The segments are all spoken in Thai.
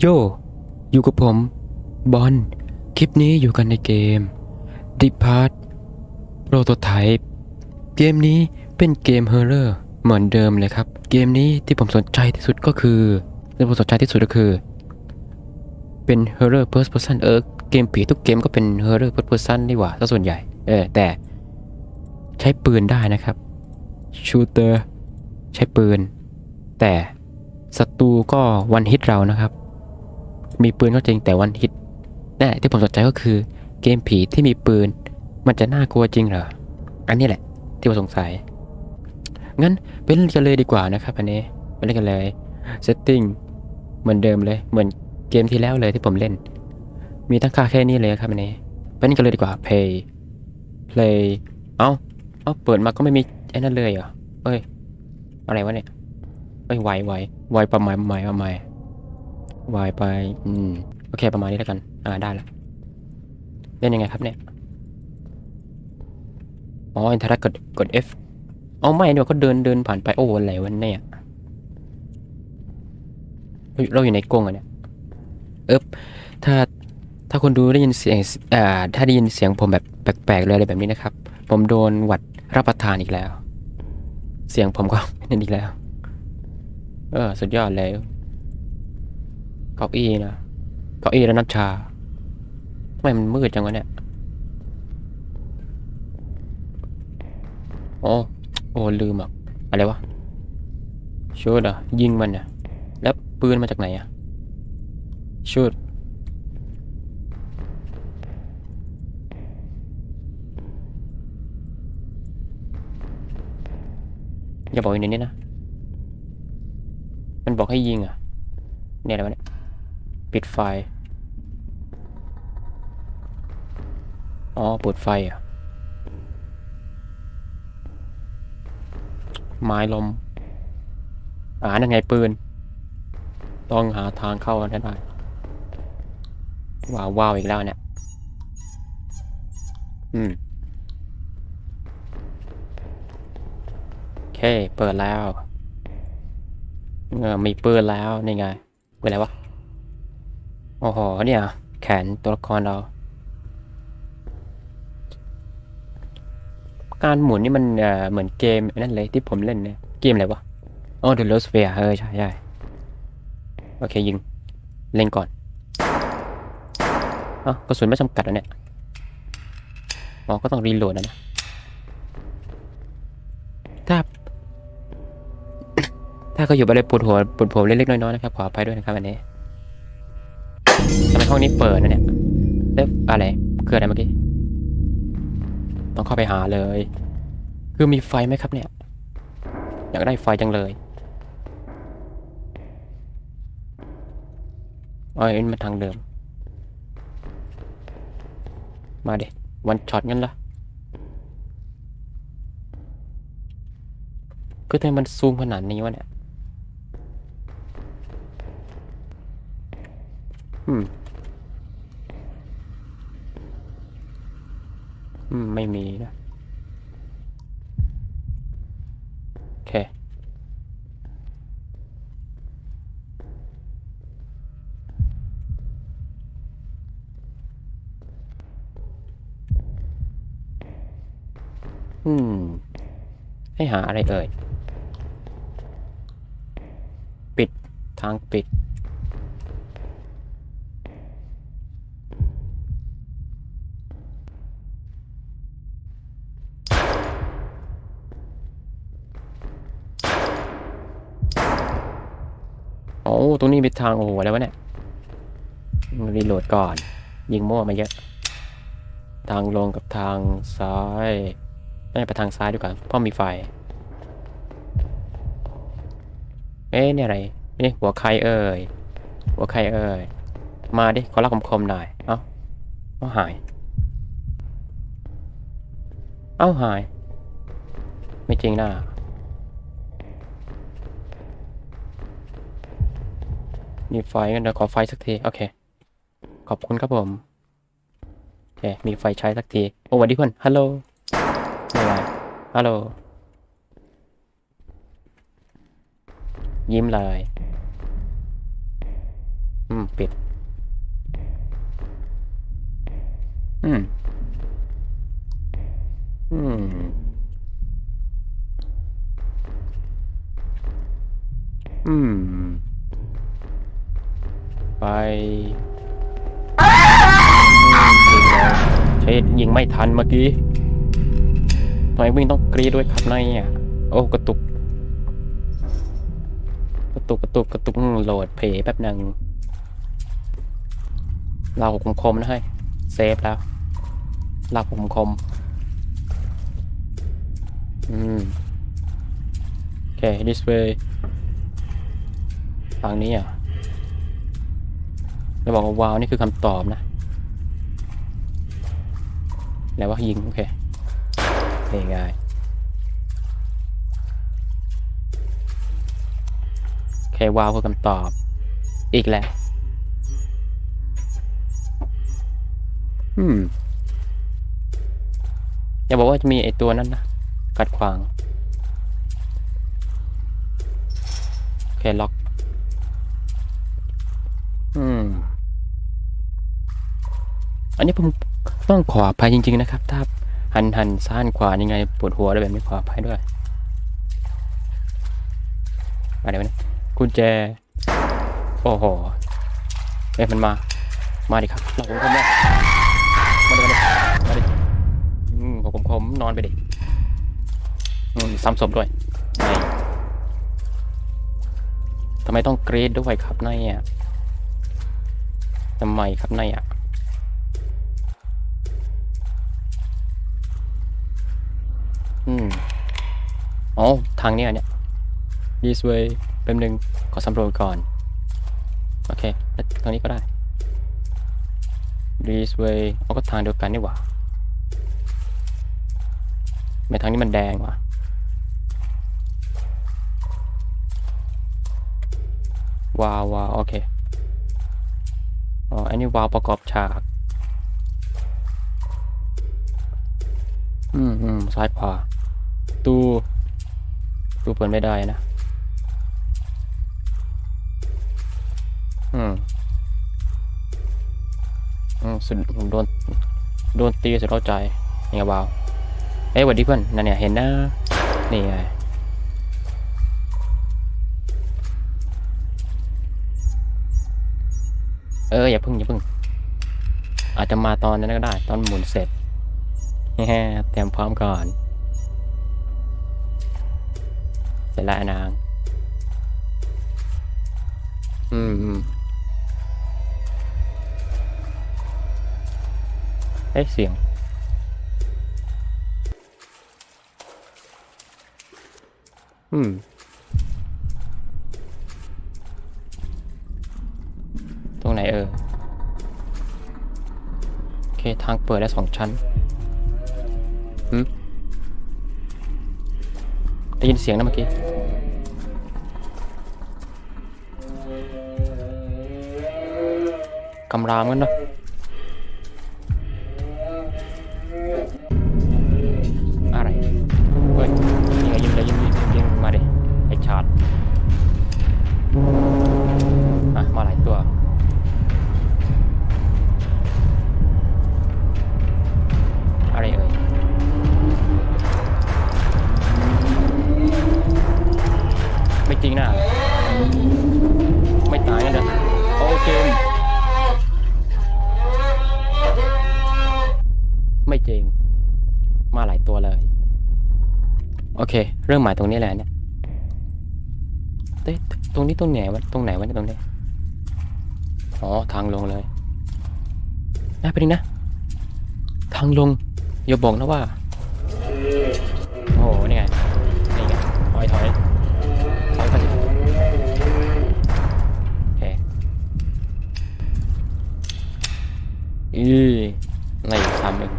โย อยู่กับผม บอล คลิปนี้อยู่กันในเกม Depart Prototype เกมนี้เป็นเกมเฮอร์เรอร์เหมือนเดิมเลยครับ เกมนี้ที่ผมสนใจที่สุดก็คือที่ผมสนใจที่สุดก็คือ เป็น Horror First Person เออเกมผีทุกเกมก็เป็น Horror First Person ดีกว่าซะส่วนใหญ่ เออแต่ใช้ปืนได้นะครับ Shooter ใช้ปืน แต่ศัตรูก็วันฮิตเรานะครับ มีปืนก็จริงแต่วันฮิตนั่นแหละที่ผมสนใจก็คือ เกมผีที่มีปืน มันจะน่ากลัวจริงเหรอ อันนี้แหละ ที่ผมสงสัย งั้นไปเล่นกันเลยดีกว่านะครับอันนี้ไปเล่นกันเลย setting เหมือนเดิมเลยเหมือนเกมที่แล้วเลยที่ผมเล่น มีตั้งค่าแค่นี้เลยครับอันนี้ไปเล่นกันเลยดีกว่า play play เอ้าเอ้าเปิดมาก็ไม่มีไอ้นั่นเลยเหรอเอ้ยอะไรวะเนี่ยเอ้ยไวไวไวประมาณประมาณประมาณ ไวไป อืม โอเค ประมาณนี้แล้วกัน อ่า ได้ละเล่นยังไงครับเนี่ย อ๋ออินเทอร์กดกด F อ๋อไม่เดี๋ยวก็เดินเดินผ่านไป โอ้อะไรวะเนี่ยเราเราอยู่ในกรงอะเนี่ยเอ๊บถ้า ถ้าคนดูได้ยินเสียงอ่าถ้าได้ยินเสียงผมแบบแปลกๆเลยอะไรแบบนี้นะครับ ผมโดนหวัดรับประทานอีกแล้ว เสียงผมก็นั่นอีกแล้ว เออ สุดยอดเลย เก้าอี้นะเก้าอี้แล้วน้ำชาทำไมมันมืดจังวะเนี่ยอ๋อโอ้ลืมอะอะไรวะชุดอะยิงมันอะแล้วปืนมาจากไหนอะชุดอย่าบอกอยู่ในนี้นะ มันบอกให้ยิงอะเนี่ยอะไรวะเนี่ย ปิดไฟ อ๋อเปิดไฟอะ ไม้ลมอ่านั่นไงปืน ต้องหาทางเข้าให้ได้ว้าวว้าวอีกแล้วเนี่ย อืมโอเค เปิดแล้ว เออมีปืนแล้ว นี่ไงเป็นอะไรวะ โอ้โหเนี่ย แขนตัวละครเรา การหมุนนี่มันเหมือนเกมนั่นเลยที่ผมเล่นเนี่ยเกมอะไรวะอ๋อ The Lost Sphere เออใช่ใช่โอเคยิง เล่นก่อนอ๋อกระสุนไม่จำกัดแล้วเนี่ยอ๋อก็ต้องรีโหลดนะนะถ้าถ้าเขาอยู่อะไรปวดหัวปวดหัวเล็กๆน้อยๆนะครับ ขออภัยด้วยนะครับอันนี้ ทำไมห้องนี้เปิดนะเนี่ยแล้วอะไรคืออะไรเมื่อกี้ ต้องเข้าไปหาเลย คือมีไฟไหมครับเนี่ย อยากได้ไฟจังเลยอ๋ออันนี้มันทางเดิม มาเด็วันช็อตงั้นละคือทำไมมันซูมขนาดนี้วะเนี่ย อืม อืม ไม่มีนะ โอเค อืม ให้หาอะไรเอ่ย ปิด ทางปิด โอ้ ตรงนี้มี ทางโอ้โหอะไรวะเนี่ยรีโหลดก่อน ยิงมั่วมาเยอะ ทางลงกับทางซ้ายน่าจะไปทางซ้ายดีกว่าเพราะมีไฟ เอ๊ะเนี่ยอะไรนี่หัวใครเอ่ยหัวใครเอ่ยมาดิขอรักคมๆหน่อย เอ้าเอ้าหาย เอ้าหาย ไม่จริงนะ มีไฟกันเดี๋ยวขอไฟสักที โอเค ขอบคุณครับผม โอเค มีไฟใช้สักที โอ้สวัสดีเพื่อน ฮัลโหลไม่ไรฮัลโหล ยิ้มเลย อืม ปิด อืม อืมอืม ไปยิงแล้วใช้ยิงไม่ทันเมื่อกี้ทำไมวิ่งต้องกรีดด้วยครับนายอะโอ้กระตุก กระตุกกระตุกกระตุกโหลดเพย์แป๊บหนึ่งเราคมคมนะให้เซฟแล้วเราคมคมอืมโอเค this way ทางนี้อะ จะบอกว่าวาวนี่คือคำตอบนะ แล้วว่ายิง โอเคง่ายโอเควาวคือคำตอบ อีกแล้วอืมอย่าบอกว่าจะมีไอตัวนั้นนะ กัดขวาง โอเค ล็อก อืม อันนี้ผมต้องขออภัยจริง ๆ นะครับ ถ้าหันหันซ้านขวายังไงปวดหัวอะไรแบบนี้ขออภัยด้วยอะไรวะเนี่ยกุญแจ โอ้โหเอ้ยมันมา มาดิครับเราผมคมเนี่ยมาดิมาดิมาดิอืมผมคมนอนไปดิอืมซ้ำศพด้วยไม่ทำไมต้องเกรดด้วยครับนายอะทำไมครับนายอะ อืมอ๋อทางเนี้ยเนี่ย this way เป็นหนึ่งขอสำรวจก่อน โอเคทางนี้ก็ได้ this way เอาก็ทางเดียวกันนี่หว่าไม่ทางนี้มันแดงว่ะวาววาวโอเค อ๋อ อันนี้วาวประกอบฉาก อืมอืมซ้ายขวา ตู้ตู้เปิดไม่ได้นะ อืม อืมสุดผมโดน โดนตีสุดเข้าใจยังไงบ้าวเอ้ยหวัดดีเพื่อน นั่นเนี่ยเห็นนะ นี่ไงเอออย่าพึ่งอย่าพึ่ง อาจจะมาตอนนั้นก็ได้ ตอนหมุนเสร็จแฮ่เตรียมพร้อมก่อน สร็จแล้วนาง อืมอืมเอ้ยเสียง อืม ตรงไหนเออ โอเค ทางเปิดได้สองชั้นหืม ได้ยินเสียงนะเมื่อกี้ กำรามกันเนาะ โอเค เรื่องหมายตรงนี้แหละเนี่ยเต้ยตรงนี้ตรงไหนวะตรงไหนวะเนี่ยตรงนี้อ๋อทางลงเลยนะไปดินะ ทางลงอย่าบอกนะว่า โอ้โหนี่ไงนี่ไงถอยถอยถอยไปสิโอเคอีอะไรอีกซ้ำอีก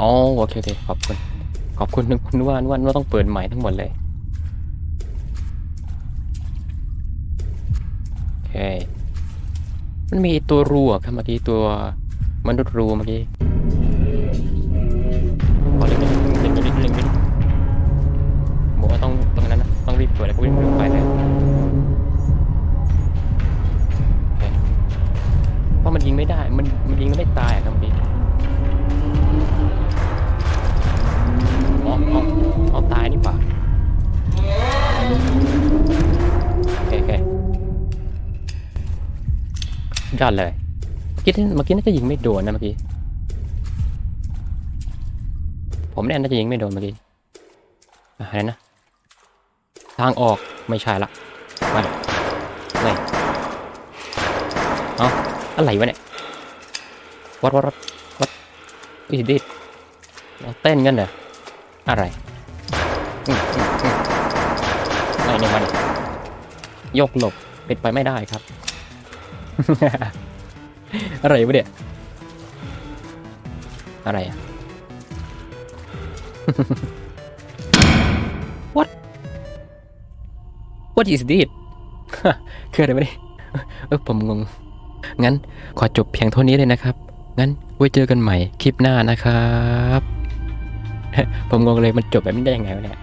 อ๋อโอเคโอเคขอบคุณ ขอบคุณนึกนึกว่านว่านว่าต้องเปิดใหม่ทั้งหมดเลยโอเคมันมีตัวรูอะครับเมื่อกี้ตัวมนุษย์รูเมื่อกี้ขอเล็งนิดเล็งนิดเล็งนิดบอกว่าต้องตรงนั้นนะต้องรีบเปิดแล้วก็วิ่งไปเลยว่ามันยิงไม่ได้มันมันยิงไม่ตายครับพี่อ๋ ยอดเลยเมื่อกี้เมื่อกี้น่าจะยิงไม่โดนนะเมื่อกี้ ผมเนี่ยน่าจะยิงไม่โดนเมื่อกี้อะไรนะ ทางออกไม่ใช่ละมาไม่เอาอะไรวะเนี่ยวัดวัดวัดวัดอีดิดเราเต้นกันเหรออะไรไม่เนี่ยมันยกหลบเป็นไปไม่ได้ครับ อะไรวะเนี่ยอะไรอะ What What is this คืออะไรวะเนี่ยเออผมงง งั้นขอจบเพียงเท่านี้เลยนะครับ งั้นไว้เจอกันใหม่คลิปหน้านะครับ ผมงงเลยมันจบแบบนี้ได้ยังไงวะเนี่ย